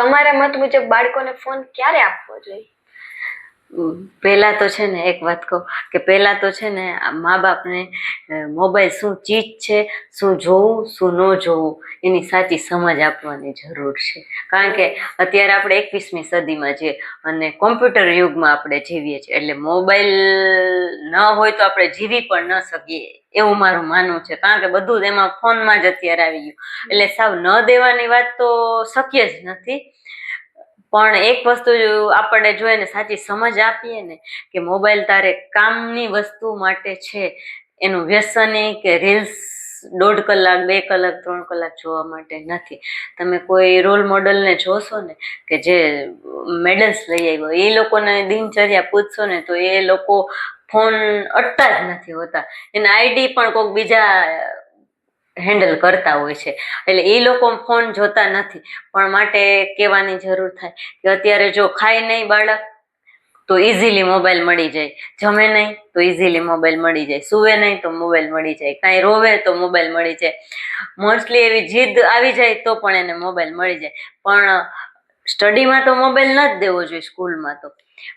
તમારા મત મુજબ બાળકોને ફોન ક્યારે આપવો જોઈએ? પહેલાં તો છે ને, એક વાત કહું કે પહેલાં તો છે ને મા બાપને મોબાઈલ શું ચીજ છે, શું જોવું, શું ન જોવું, એની સાચી સમજ આપવાની જરૂર છે. કારણ કે અત્યારે આપણે એકવીસમી સદીમાં છીએ અને કોમ્પ્યુટર યુગમાં આપણે જીવીએ છીએ, એટલે મોબાઈલ ન હોય તો આપણે જીવી પણ ન શકીએ, એવું મારું માનવું છે. કારણ કે બધું જ એમાં ફોનમાં જ અત્યારે આવી ગયું. એટલે સાવ ન દેવાની વાત તો શક્ય જ નથી. પણ એક વસ્તુ આપણને જોઈએ ને સાચી સમજ આપીએ ને, કે મોબાઈલ તારે કામની વસ્તુ માટે છે એનું વ્યસને કે રીલ્સ દોઢ કલાક, બે કલાક, ત્રણ કલાક જોવા માટે નથી. તમે કોઈ રોલ મોડલને જોશો ને કે જે મેડલ્સ લઈ આવ્યો, એ લોકોને દિનચર્યા પૂછશો ને તો એ લોકો ફોન અટતા જ નથી હોતા. એના આઈડી પણ કોઈક બીજા હેન્ડલ કરતા હોય છે. એટલે એ લોકો ફોન જોતા નથી. પણ માટે કહેવાની જરૂર થાય કે અત્યારે જો ખાય નહીં બાળક તો ઇઝીલી મોબાઈલ મળી જાય. જમે નહીં તો ઇઝીલી મોબાઈલ મળી જાય. સુવે નહીં તો મોબાઈલ મળી જાય. કાંઈ રોવે તો મોબાઈલ મળી જાય. મોસ્ટલી એવી જીદ આવી જાય તો પણ એને મોબાઈલ મળી જાય. પણ સ્ટડીમાં તો મોબાઈલ ન જ દેવો જોઈએ સ્કૂલમાં તો.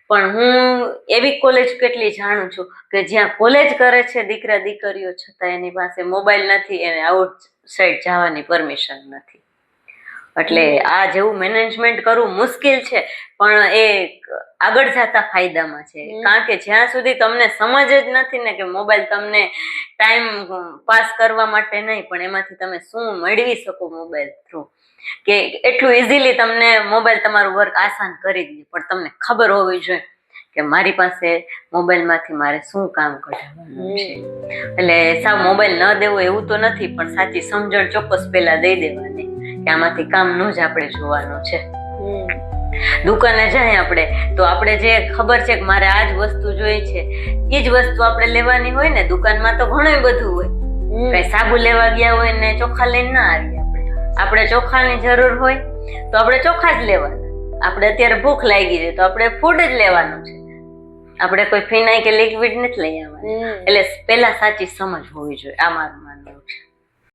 પણ હું એવી કોલેજ કેટલી જાણું છું કે જ્યાં કોલેજ કરે છે દીકરા દીકરીઓ, છતાં એની પાસે મોબાઈલ નથી, એને આઉટ સાઈડ જવાની પરમિશન નથી. એટલે આ જેવું મેનેજમેન્ટ કરવું મુશ્કેલ છે પણ એ આગળ જતા ફાયદામાં છે. કારણ કે જ્યાં સુધી તમને સમજ જ નથી ને કે મોબાઈલ તમને ટાઈમ પાસ કરવા માટે નહીં પણ એમાંથી તમે શું મેળવી શકો મોબાઈલ થ્રુ કે એટલું ઇઝીલી તમને મોબાઈલ તમારું વર્ક આસાન કરી દે પણ તમને ખબર હોવી જોઈએ કે મારી પાસે મોબાઈલમાંથી મારે શું કામ કઢાવવાનું છે. એટલે સાવ મોબાઈલ ન દેવો એવું તો નથી પણ સાચી સમજણ ચોક્કસ પહેલાં દઈ દેવાની. કે આમાંથી કામનું જ આપણે જોવાનું છે. દુકાને જાય આપણે તો આપણે જે ખબર છે કે મારે આ જ વસ્તુ જોઈ છે એ જ વસ્તુ આપણે લેવાની હોય ને દુકાનમાં તો ઘણું બધું હોય. કઈ સાબુ લેવા ગયા હોય ને ચોખા લઈને ના આવીએ આપણે. આપણે ચોખાની જરૂર હોય તો આપણે ચોખા જ લેવાના. આપણે અત્યારે ભૂખ લાગી છે તો આપણે ફૂડ જ લેવાનું છે. આપણે કોઈ ફિનાઈ કે લિક્વિડ નથી લઈ આવવાનું. એટલે પહેલા સાચી સમજ હોવી જોઈએ આ મારું માનવું છે.